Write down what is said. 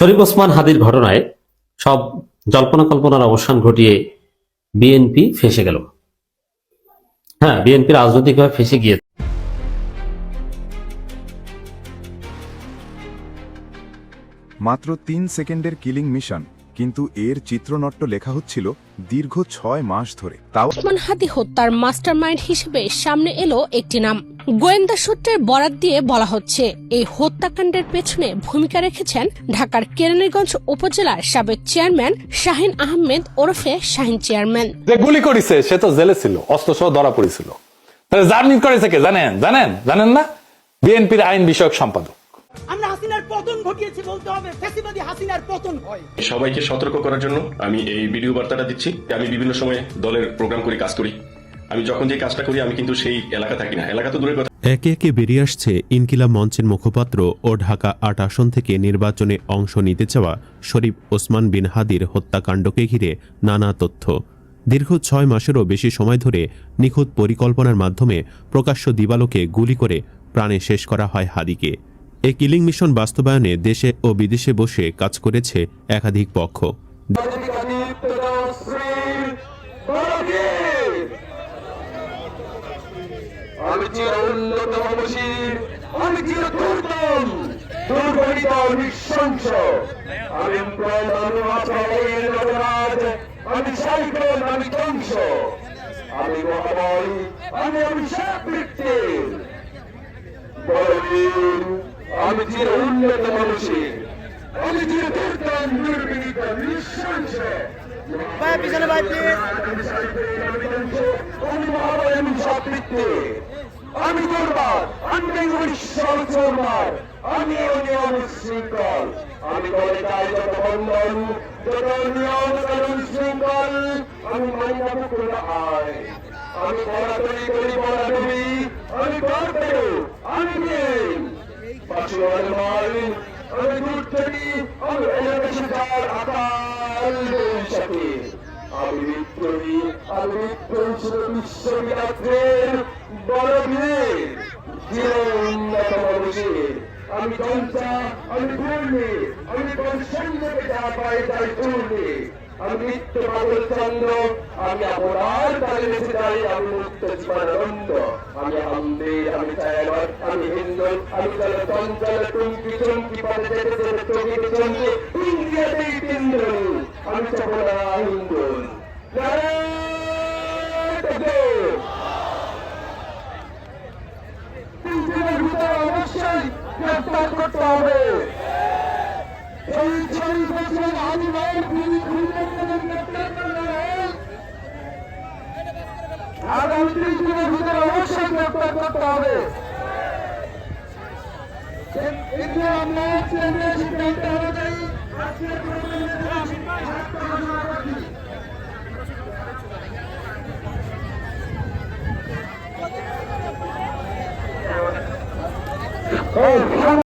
শরীফ ওসমান হাদির ঘটনায় সব জল্পনা কল্পনার অবসান ঘটিয়ে বিএনপি ফেসে গেল। হ্যাঁ বিএনপি রাজনৈতিকভাবে ফেসে গিয়েছে মাত্র তিন সেকেন্ডের কিলিং মিশন কিন্তু এর চিত্রনট্য লেখা হচ্ছিল দীর্ঘ ছয় মাস ধরে। তাও ওসমান হাদি হত্যার মাস্টারমাইন্ড হিসেবে সামনে এলো একটি নাম। গোয়েন্দা সূত্রের বরাত দিয়ে বলা হচ্ছে এই হত্যাকাণ্ডের পেছনে ভূমিকা রেখেছেন ঢাকার কেরানীগঞ্জ উপজেলার সাবেক চেয়ারম্যান শাহিন আহমেদ ওরফে শাহিন চেয়ারম্যান। যে গুলি করেছে সে তো জেলে ছিল অস্ত্র সহ ধরা পড়েছিল। তাহলে জার্নি করেছে কে? জানেন জানেন জানেন না? বিএনপির আইন বিষয়ক সম্পাদক। আমরা হাসিনার পতন ঘটিয়েছি বলতে হবে। ফ্যাসিবাদী হাসিনার পতন। হয় সবাইকে সতর্ক করার জন্য আমি এই ভিডিও বার্তাটা দিচ্ছি। আমি বিভিন্ন সময়ে দলের প্রোগ্রাম করি কাজ করি। আমি যখন যে কাজটা করি আমি কিন্তু সেই এলাকা থাকি না। এলাকা তো দূরের কথা। একে একে বেরিয়ে আসছে ইনকিলাব মঞ্চের মুখপাত্র ও ঢাকা আট আসন থেকে নির্বাচনে অংশ নিতে চাওয়া শরীফ ওসমান বিন হাদির হত্যাকাণ্ডকে ঘিরে নানা তথ্য। দীর্ঘ ছয় মাসেরও বেশি সময় ধরে নিখুঁত পরিকল্পনার মাধ্যমে প্রকাশ্য দিবালোকে গুলি করে প্রাণে শেষ করা হয় হাদিকে। এই কিলিং মিশন বাস্তবায়নে দেশে ও বিদেশে বসে কাজ করেছে একাধিক পক্ষ আমি আমি আমি আমি চির উন্নত মানসিক আমি চির দুর্দম দুর্বিনীত নৃশংস। ভাই পিছনে ভাই আমি আমি আমি দুর্বার আমি সরচরমার আমি অনিয়ম শৃঙ্খল। আমি বলে তাই যত বন্ধন যত নিয়ম কানুন শৃঙ্খল। আমি মানি না আয়। আমি বলাতলি করি বলাতলি আমি গর্বে আমি বীর আমি দূর থেকে আমি এলাকাশে যার আকাল বৈশাখী আমি বিদ্রোহী আমি বিদ্রোহী ছিল বিশ্ববিদ্যালয়ের আমি আমি নিত্য পাগল চন্দ্র, আমি আমি মুক্ত জীবনানন্দ আমি আমি ছায়ানর আমি হিন্দু আমি অবশ্যই করতে হবে এই ছয় বছর আদিবাই খুনি খুনিদের গ্রেফতার করতে হবে আগামী তিন দিনের ভিতরে অবশ্যই গ্রেফতার করতে হবে এতে আমরা কেন্দ্রীয় সিদ্ধান্ত অনুযায়ী প্রতিনিধি